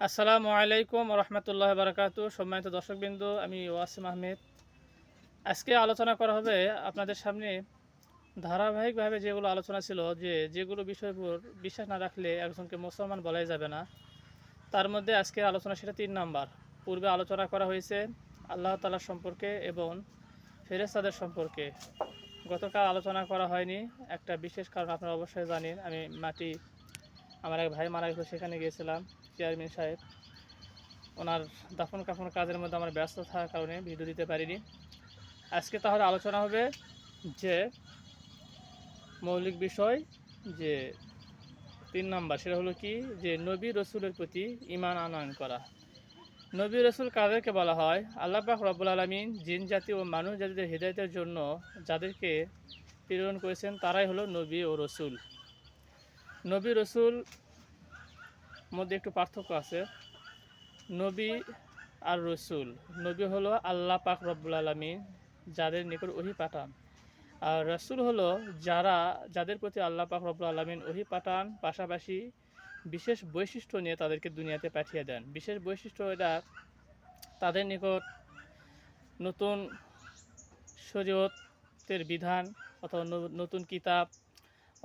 আসসালামু আলাইকুম রহমতুল্লাহ বারকাতু। সম্মানিত দর্শকবৃন্দ, আমি ওয়াসিম আহমেদ। আজকে আলোচনা করা হবে আপনাদের সামনে ধারাবাহিকভাবে যেগুলো আলোচনা ছিল, যে যেগুলো বিষয়ের উপর বিশ্বাস না রাখলে একজনকে মুসলমান বলাই যাবে না। তার মধ্যে আজকে আলোচনা সেটা তিন নাম্বার। পূর্বে আলোচনা করা হয়েছে আল্লাহ তালার সম্পর্কে এবং ফেরেস্তাদের সম্পর্কে। গতকাল আলোচনা করা হয়নি, একটা বিশেষ কারণ আপনারা অবশ্যই জানেন, আমি মাটি আমার এক ভাই মারা গেছিল সেখানে গিয়েছিলাম চেয়ারম্যান সাহেব। ওনার দাফন কাফন কাজের মধ্যে আমার ব্যস্ত থাকার কারণে ভিডিও দিতে পারিনি। আজকে তাহলে আলোচনা হবে যে মৌলিক বিষয় যে তিন নাম্বার, সেটা হলো কি? যে নবী রসুলের প্রতি ইমান আনয়ন করা। নবী রসুল কাদেরকে বলা হয়? আল্লাহ পাক রব্বুল আলমিন জিন জাতি ও মানুষ জাতিদের হৃদায়তের জন্য যাদেরকে প্রেরণ করেছেন, তারাই হলো নবী ও রসুল। নবী রসুল মধ্যে একটু পার্থক্য আছে। নবী আর রসুল। নবী হলো আল্লাহ পাক রব্বুল আলমিন, যাদের নিকট ওহি পাঠান। আর রসুল হলো যারা, যাদের প্রতি আল্লাহ পাক রব্বুল আলমিন ওহি পাঠান, পাশাপাশি বিশেষ বৈশিষ্ট্য নিয়ে তাদেরকে দুনিয়াতে পাঠিয়ে দেন। বিশেষ বৈশিষ্ট্য এটা, তাদের নিকট নতুন শরীয়তের বিধান অথবা নতুন কিতাব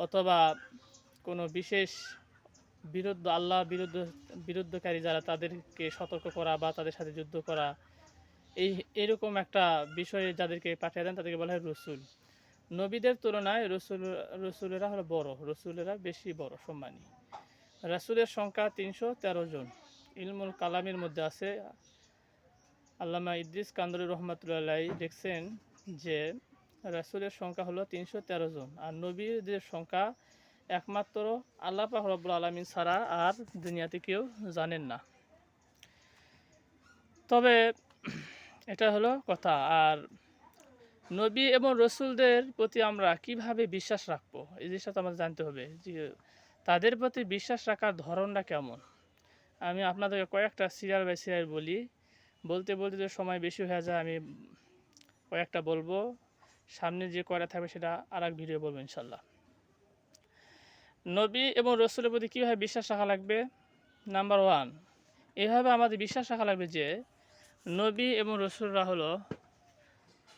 অথবা কোনো বিশেষ বিরুদ্ধ, আল্লাহ বিরুদ্ধ, বিরুদ্ধকারী যারা তাদেরকে সতর্ক করা বা তাদের সাথে যুদ্ধ করা, এই, এরকম একটা বিষয়ে যাদেরকে পাঠিয়ে দেন তাদেরকে বলা হয় রসুল। নবীদের তুলনায় রসুল, রসুলেরা হলো বড়, রসুলেরা বেশি বড়, সম্মানী। রাসুলের সংখ্যা তিনশো তেরো জন। ইলমুল কালামের মধ্যে আছে, আল্লামা ইদ্রিস কান্দরী রহমতুল্লাহ দেখছেন যে রাসুলের সংখ্যা হলো তিনশো তেরো জন। আর নবীদের সংখ্যা একমাত্র আল্লাহ রব্বুল আলমিন ছাড়া আর দুনিয়াতে কেউ জানেন না। তবে এটা হলো কথা। আর নবী এবং রসুলদের প্রতি আমরা কীভাবে বিশ্বাস রাখব? এই জিনিসটা তো আমাদের জানতে হবে যে তাদের প্রতি বিশ্বাস রাখার ধরনটা কেমন? আমি আপনাদেরকে কয়েকটা সিরিয়াল বাই সিরিয়াল বলি। বলতে বলতে তো সময় বেশি হয়ে যায়, আমি কয়েকটা বলব। সামনে যে কয়টা থাকবে সেটা আর এক ভিডিও বলব ইনশাল্লাহ। নবী এবং রসুলের প্রতি কীভাবে বিশ্বাস রাখা লাগবে? নাম্বার ওয়ান এভাবে আমাদের বিশ্বাস রাখা লাগবে যে নবী এবং রসুলরা হলো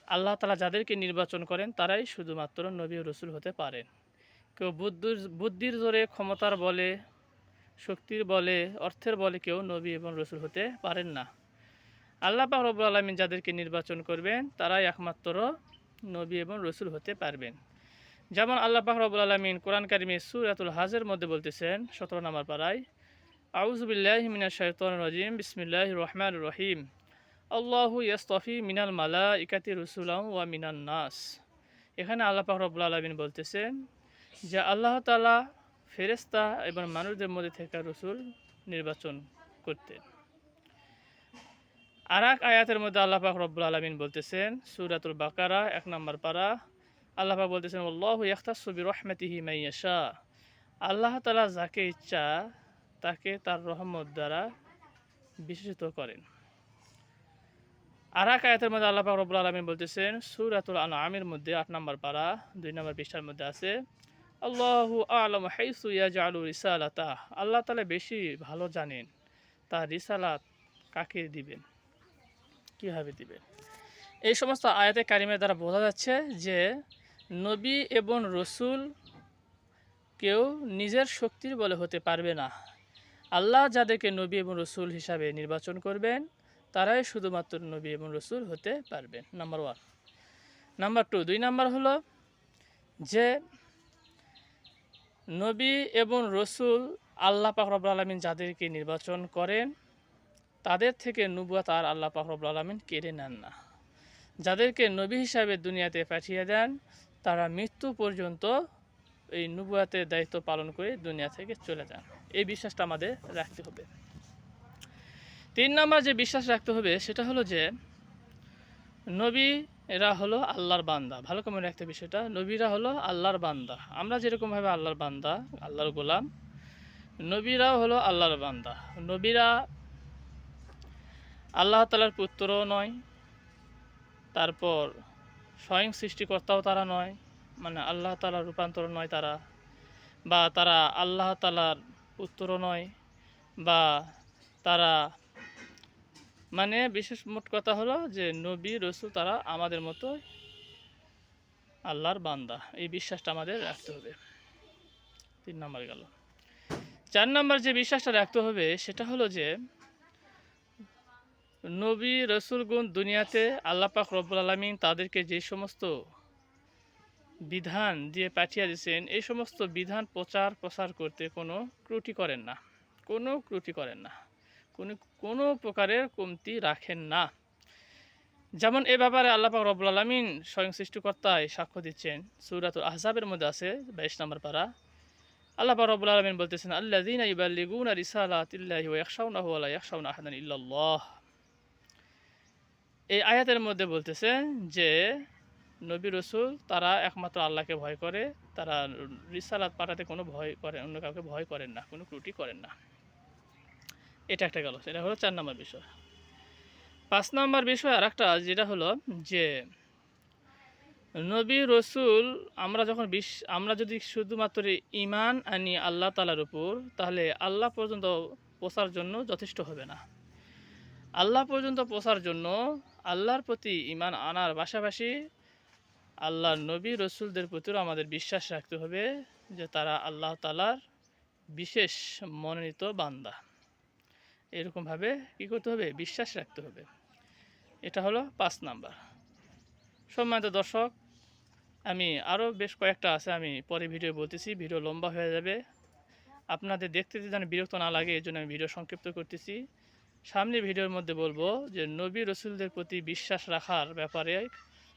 আল্লাহ তালা যাদেরকে নির্বাচন করেন, তারাই শুধুমাত্র নবী ও রসুল হতে পারেন। কেউ বুদ্ধির বুদ্ধির জোরে ক্ষমতার বলে, শক্তির বলে, অর্থের বলে কেউ নবী এবং রসুল হতে পারেন না। আল্লাহ পাক আলমিন যাদেরকে নির্বাচন করবেন, তারাই একমাত্র নবী এবং রসুল হতে পারবেন। যেমন আল্লাহ পাক রব্বুল আলমিন কোরআন কারিমে সুরাতুল হাজের মধ্যে বলতেছেন, সতেরো নম্বর পাড়ায় আউজুবিল্লাহ মিনা শৈতন রাজিম বিসমিল্লাহ রহমান রহিম। আল্লাহু ইয়াস্তফি মিনাল মালা ইকাতি রসুলাম ওয়া মিনান নাস। এখানে আল্লাহ পাক রব্বুল আলমিন বলতেছেন যে, আল্লাহ তালা ফেরেস্তা এবং মানুষদের মধ্যে থেকে রসুল নির্বাচন করতেন। আর এক আয়াতের মধ্যে আল্লাহ পাক রব্বুল আলমিন বলতেছেন, সুরাতুল বাকারা, এক নম্বর পারা আল্লাহ বলতেছেন, আল্লাহ ইয়াখতাসবি তালা যাকে ইচ্ছা, তাকে তার রহমত দ্বারা বিশেষিত করেন। আর এক আয়াতের মধ্যে আল্লাহ রব্বুল আলমিন বলতেছেন, সুরাতুল আনআমের মধ্যে আট নম্বর পারা, দুই নম্বর পৃষ্ঠার মধ্যে আছে, আল্লাহু আলম হাইসু ইয়াজআলু রিসালাতা। আল্লাহ তালা বেশি ভালো জানেন তার রিসালাত কাকে দিবেন, কীভাবে দিবেন। এই সমস্ত আয়াতে কারিমের দ্বারা বোঝা যাচ্ছে যে নবী এবং রসুল কেউ নিজের শক্তির বলে হতে পারবে না। আল্লাহ যাদেরকে নবী এবং রসুল হিসাবে নির্বাচন করবেন, তারাই শুধুমাত্র নবী এবং রসুল হতে পারবেন নাম্বার ওয়ান নাম্বার টু দুই নাম্বার হলো যে নবী এবং রসুল আল্লাহ পাকরব আলমিন যাদেরকে নির্বাচন করেন, তাদের থেকে নুবুয়াত তার আল্লাহ পাকরব আলমিন কেড়ে নেন না। যাদেরকে নবী হিসাবে দুনিয়াতে পাঠিয়ে দেন তারা মৃত্যু পর্যন্ত এই নুবুয়াতের দায়িত্ব পালন করে দুনিয়া থেকে চলে যান। এই বিশ্বাসটা আমাদের রাখতে হবে। তিন নম্বর যে বিশ্বাস রাখতে হবে, সেটা হলো যে নবী এরা হলো আল্লাহর বান্দা। ভালো করে রাখতে হবে সেটা নবীরা হলো আল্লাহর বান্দা। আমরা যেরকমভাবে আল্লাহর বান্দা, আল্লাহর গোলাম, নবীরাও হলো আল্লাহর বান্দা। নবীরা আল্লাহ তালার পুত্রও নয়, তারপর স্বয়ং সৃষ্টিকর্তাও তারা নয় মানে আল্লাহ তালার রূপান্তর নয় তারা, বা তারা আল্লাহ তালার পুত্র নয়, বা তারা মানে বিশেষ মোট কথা হলো যে নবী, রসুল তারা আমাদের মতো আল্লাহর বান্দা। এই বিশ্বাসটা আমাদের রাখতে হবে। তিন নম্বর গেল। চার নম্বর যে বিশ্বাসটা রাখতে হবে সেটা হলো যে নবী রসুলগুন দুনিয়াতে আল্লাপাক রব্বুল আলমিন তাদেরকে যে সমস্ত বিধান দিয়ে পাঠিয়ে দিয়েছেন, এই সমস্ত বিধান প্রচার প্রসার করতে কোনো ত্রুটি করেন না। কোনো ত্রুটি করেন না। কোনো কোনো প্রকারের কমতি রাখেন না। যেমন এ ব্যাপারে আল্লাপাক রব্বুল আলমিন স্বয়ং সৃষ্টিকর্তায় সাক্ষ্য দিচ্ছেন। সুরাতুল আহজাবের মধ্যে আছে বাইশ নম্বর পারা। আল্লাহ রব্বুল আলমিন বলতেছেন আল্লাহ দিন ইবাল্লিগুন রিসালাতিল্লাহি ওয়া ইয়াখশাউনাহু ওয়া লা ইয়াখশাউনা আহাদান ইল্লাল্লাহ। এই আয়াতের মধ্যে বলতেছে যে, নবী রসুল তারা একমাত্র আল্লাহকে ভয় করে, তারা রিসালাত পাঠাতে কোনো ভয় করে, অন্য কাউকে ভয় করেন না, কোনো ত্রুটি করেন না। এটা একটা গেল সেটা হলো চার নম্বর বিষয়। পাঁচ নম্বর বিষয় আর একটা যেটা হলো যে, নবী রসুল, আমরা যখন বিশ, আমরা যদি শুধুমাত্র ইমান আনি আল্লাহ তালার উপর, তাহলে আল্লাহ পর্যন্ত পোষার জন্য যথেষ্ট হবে না। আল্লাহ পর্যন্ত পোষার জন্য আল্লাহর প্রতি ইমান আনার পাশাপাশি আল্লাহর নবী, রসুলদের প্রতিও আমাদের বিশ্বাস রাখতে হবে যে তারা আল্লাহ তালার বিশেষ মনোনীত বান্দা। এরকমভাবে কী করতে হবে? বিশ্বাস রাখতে হবে। এটা হলো পাঁচ নাম্বার। সম্মানিত দর্শক, আমি আরও বেশ কয়েকটা আছে, আমি পরে ভিডিও বলতেছি, ভিডিও লম্বা হয়ে যাবে। আপনাদের দেখতে যেন বিরক্ত না লাগে এই জন্য আমি ভিডিও সংক্ষিপ্ত করতেছি। সামনে ভিডিওর মধ্যে বলব যে নবী রসুলদের প্রতি বিশ্বাস রাখার ব্যাপারে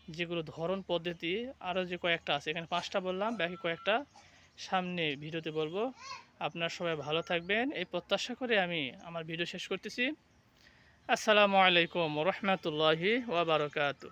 যেগুলো ধরন পদ্ধতি, আরও যে কয়েকটা আছে, এখানে পাঁচটা বললাম, বাকি কয়েকটা সামনে ভিডিওতে বলব। আপনার সবাই ভালো থাকবেন। এই প্রত্যাশা করে আমি আমার ভিডিও শেষ করতেছি। আসসালামু আলাইকুম রহমতুল্লাহি ওয়াবারকাতু